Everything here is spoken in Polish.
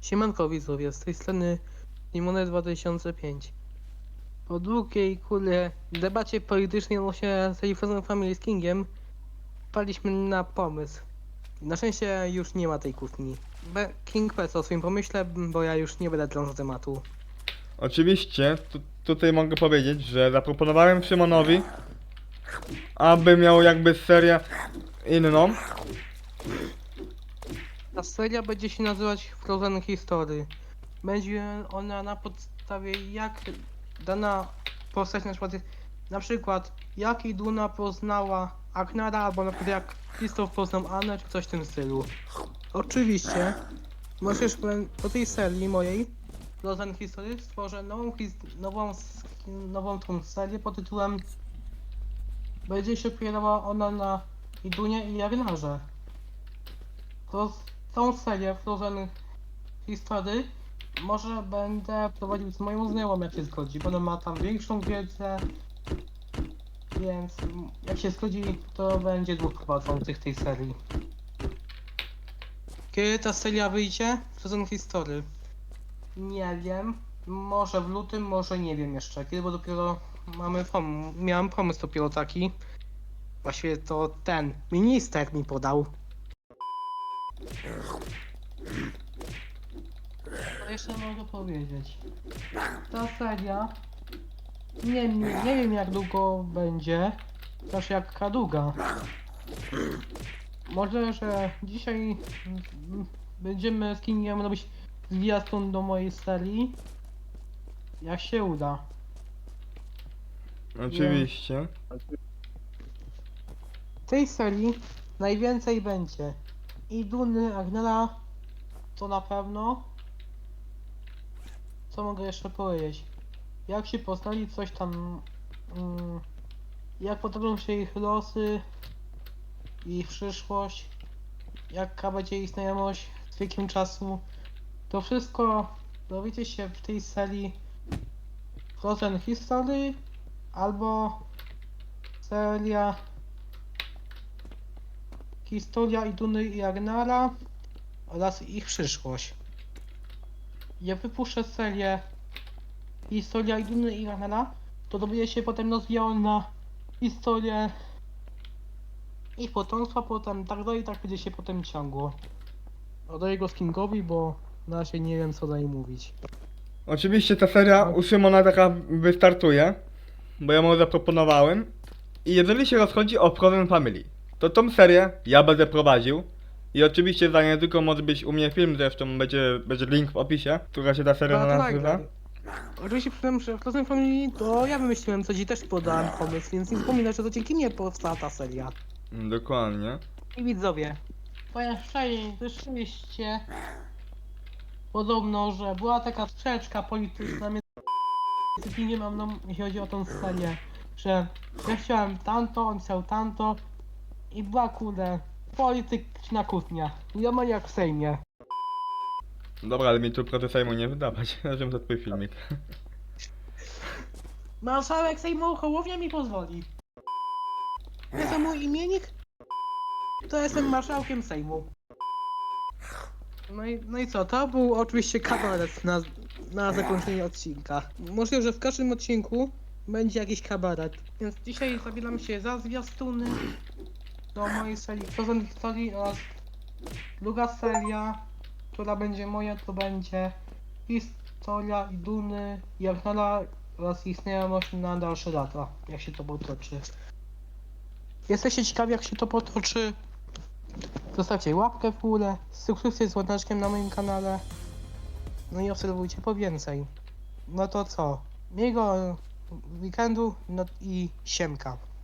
Siemanko widzowie, z tej strony Limonet 2005. Po długiej kule debacie politycznej odnośnie serii Frozen Family z Kingiem wpadliśmy na pomysł. Na szczęście już nie ma tej kłótni. Be- King powiedz o swoim pomyśle, bo ja już nie będę drążył tematu. Oczywiście, tu, tutaj mogę powiedzieć, że zaproponowałem Szymonowi, aby miał jakby serię inną. Ta seria będzie się nazywać Frozen History. Będzie ona na podstawie jak dana postać na przykład, na przykład jak Iduna poznała Aknara, albo na przykład jak Krzysztof poznał Annę, czy coś w tym stylu. Oczywiście, możesz po tej serii mojej Frozen History stworzę nową, his- nową, nową tą serię pod tytułem będzie się opierała ona na Idunie i Agnarze. To tą serię Frozen History może będę prowadził z moją znajomą, jak się zgodzi, bo ona ma tam większą wiedzę, więc jak się zgodzi, to będzie dwóch prowadzących tej serii. Kiedy ta seria wyjdzie? Frozen History. Nie wiem. Może w lutym, może nie wiem jeszcze. Kiedy, bo dopiero mamy pom miałem pomysł dopiero taki. Właściwie to ten minister mi podał. Co jeszcze mogę powiedzieć? Ta seria nie, nie wiem jak długo będzie, też jak długa. Może, że dzisiaj będziemy z Kingiem robić zwiastun do mojej serii. Jak się uda. Oczywiście. W tej serii najwięcej będzie i Duny, Agnela, to na pewno. Co mogę jeszcze powiedzieć? Jak się poznali, coś tam. Mm, jak potoczą się ich losy, ich przyszłość, jaka będzie ich znajomość z wiekiem czasu. To wszystko dowiecie się w tej serii Frozen History albo seria Historia Iduny i Agnara oraz ich przyszłość. Ja wypuszczę serię Historia Iduny i Agnara, to dowiecie się potem rozwijało na historię ich potomstwa, potem tak dalej, tak będzie się potem ciągło. Oddaję go Kingowi, bo na razie nie wiem co dalej mówić. Oczywiście ta seria u Szymona taka wystartuje, bo ja mu zaproponowałem. I jeżeli się rozchodzi o Frozen Family, to tą serię ja będę prowadził. I oczywiście za niedługo może być u mnie film, zresztą będzie, będzie link w opisie, która się ta seria A, to nazywa. nagraj. Oczywiście powiem, że w Frozen Family to ja wymyśliłem coś i też podałem pomysł, więc nie zapominaj, że to dzięki mnie powstała ta seria. Mm, Dokładnie. I widzowie. Powiem szczerze, rzeczywiście podobno, że była taka sprzeczka polityczna między Kingiem a mną, jeśli chodzi o tą serię, że ja chciałem tamto, on chciał tamto i była kurde polityczna kłótnia. Wiadomo jak w Sejmie. Dobra, ale mi tu proces Sejmu nie wydawać, żebym to twój filmik. Marszałek Sejmu Hołownia mi pozwoli. Jest mój imiennik? To jestem marszałkiem Sejmu. No i, no i co, to był oczywiście kabaret na, na zakończenie odcinka. Możliwe, że w każdym odcinku będzie jakiś kabaret. Więc dzisiaj zabieram się za zwiastuny do mojej serii Frozen Historii oraz druga seria, która będzie moja, to będzie historia Duny i Agnara oraz znajomość na dalsze lata, jak się to potoczy. Jesteście ciekawi, jak się to potoczy? Zostawcie łapkę w górę, subskrypcję z dzwoneczkiem na moim kanale. No i obserwujcie po więcej. No to co? Miłego weekendu no i siemka.